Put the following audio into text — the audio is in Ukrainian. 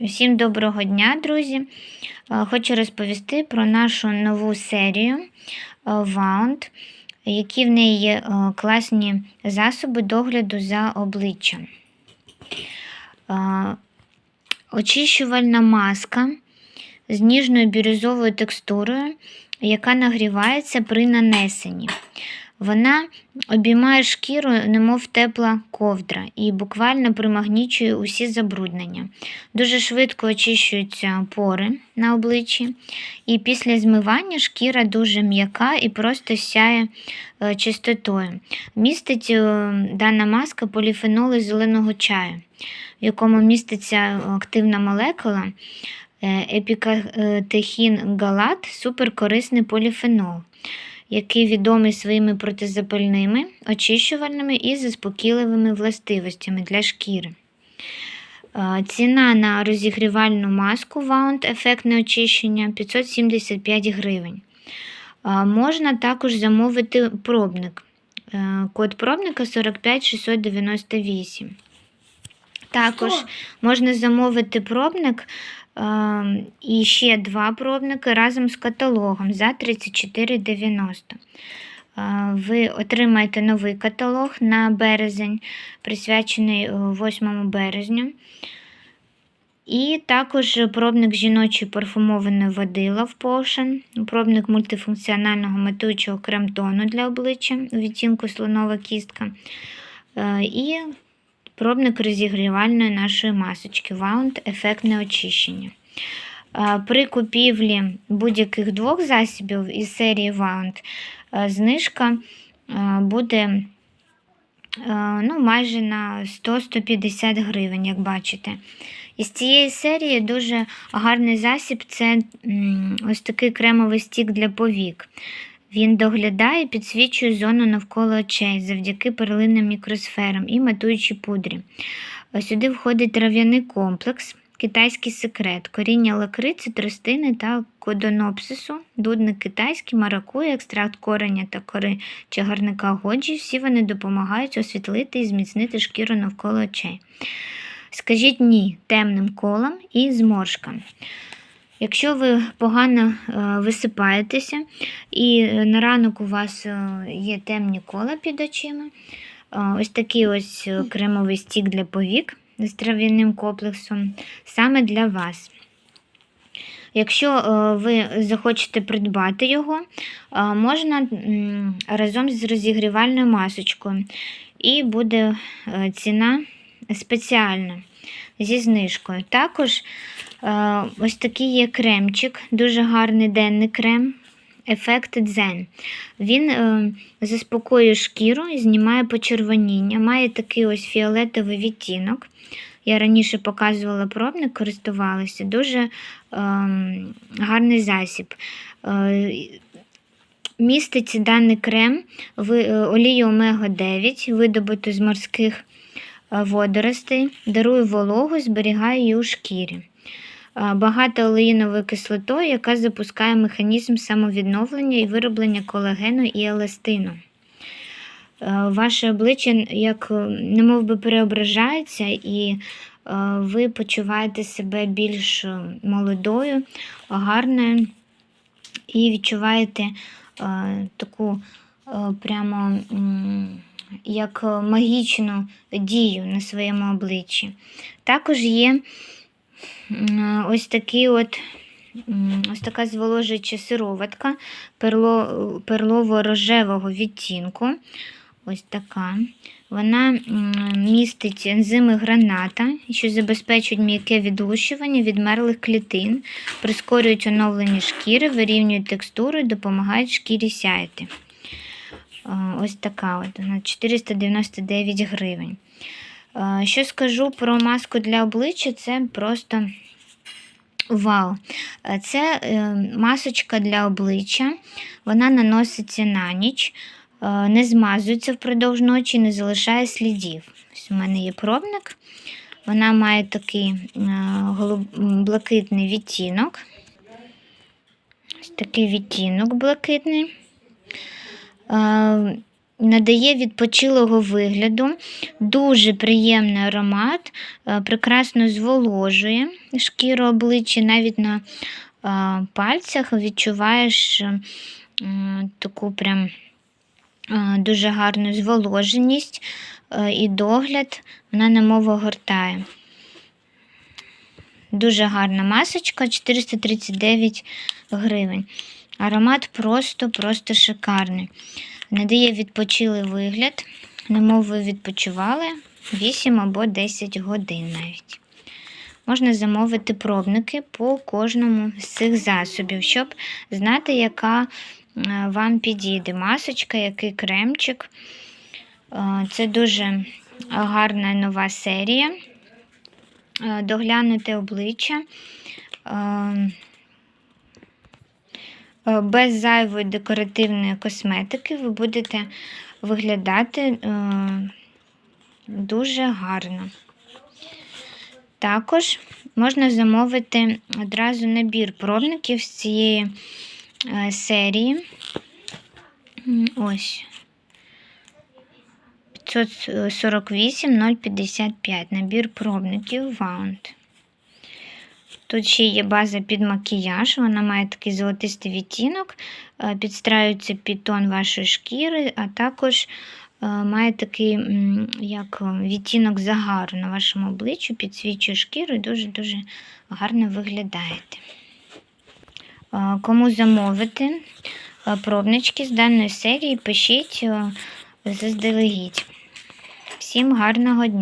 Всім доброго дня, друзі! Е, Хочу розповісти про нашу нову серію е, Wound, які в неї є е, класні засоби догляду за обличчям. Очищувальна маска з ніжною бірюзовою текстурою, яка нагрівається при нанесенні. Вона обіймає шкіру, немов тепла ковдра, і буквально примагнічує усі забруднення. Дуже швидко очищуються пори на обличчі, і після змивання шкіра дуже м'яка і просто сяє е, чистотою. Містить е, дана маска поліфеноли зеленого чаю, в якому міститься активна молекула е, епікатехін галат, суперкорисний поліфенол який відомий своїми протизапальними, очищувальними і заспокійливими властивостями для шкіри. Ціна на розігрівальну маску Wound ефектне очищення 575 гривень. Можна також замовити пробник. Е, Код пробника 45698. Також можна замовити пробник е, і ще два пробники разом з каталогом за 34,90. Е, Ви отримаєте новий каталог на березень, присвячений е, 8 березню. І також пробник жіночої парфумованої води Love Potion, пробник мультифункціонального матуючого крем-тону для обличчя у відтінку слонова кістка. Е, І пробник розігрівальної нашої масочки Wound ефектне очищення. При купівлі будь-яких двох засобів із серії Wound знижка буде ну, майже на 100-150 гривень, як бачите. Із цієї серії дуже гарний засіб це ось такий кремовий стік для повік. Він доглядає підсвічує зону навколо очей завдяки перлинним мікросферам і матуючій пудрі. Сюди входить трав'яний комплекс, китайський секрет, коріння лакриці, тростини та кодонопсису, дудник китайський, маракуя, екстракт кореня та кори чагарника годжі. Всі вони допомагають освітлити і зміцнити шкіру навколо очей. Скажіть ні темним колам і зморшкам. Якщо ви погано е, висипаєтеся і е, на ранок у вас е, є темні кола під очима, ось такий ось кремовий стік для повік з трав'яним комплексом саме для вас. Якщо ви захочете придбати його, можна разом з розігрівальною масочкою. І буде ціна спеціальна зі знижкою. Також е, ось такий є кремчик, дуже гарний денний крем. Ефект дзен. Він е, заспокоює шкіру і знімає почервоніння. Має такий ось фіолетовий відтінок. Я раніше показувала пробник, користувалася. Дуже е, гарний засіб. Е, містить даний крем в е, олію омега-9, видобуту з морських водоростей, дарує вологу, зберігає її у шкірі. Багато олеїновою кислотою, яка запускає механізм самовідновлення і вироблення колагену і еластину. Ваше обличчя як е, немов би переображається, і е, ви почуваєте себе більш е, молодою, гарною і відчуваєте таку прямо як магічну дію на своєму обличчі. Також є ось такий от. Ось така зволожуюча сироватка перло, перлово-рожевого відтінку. Ось така. Вона містить ензими граната, що забезпечують м'яке відлущування відмерлих клітин, прискорюють оновлення шкіри, вирівнюють текстуру і допомагають шкірі сяяти. Ось така от, вона 499 гривень. Що скажу про маску для обличчя, це просто вау. Це е, масочка для обличчя, вона наноситься на ніч, не змазується впродовж ночі, не залишає слідів. Ось у мене є пробник. Вона має такий блакитний відтінок. Ось такий відтінок блакитний. Е, надає відпочилого вигляду, дуже приємний аромат, е, прекрасно зволожує шкіру обличчя, навіть на е, пальцях відчуваєш е, таку прям дуже гарну зволоженість і догляд, вона немов огортає. Дуже гарна масочка, 439 гривень. Аромат просто-просто шикарний. Надає відпочилий вигляд, немов ви відпочивали 8 або 10 годин навіть. Можна замовити пробники по кожному з цих засобів, щоб знати, яка е, вам підійде масочка, який кремчик. Е, Це дуже гарна нова серія. Е, Доглянути обличчя. Е, Без зайвої декоративної косметики ви будете виглядати е, дуже гарно. Також можна замовити одразу набір пробників з цієї е, серії. Ось. 548 055 набір пробників Wound. Тут ще є база під макіяж, вона має такий золотистий відтінок, е, підстраюється під тон вашої шкіри, а також е, має такий як е, відтінок загару на вашому обличчю, підсвічує шкіру і дуже-дуже гарно виглядаєте. Кому замовити пробнички з даної серії, пишіть заздалегідь. Всім гарного дня!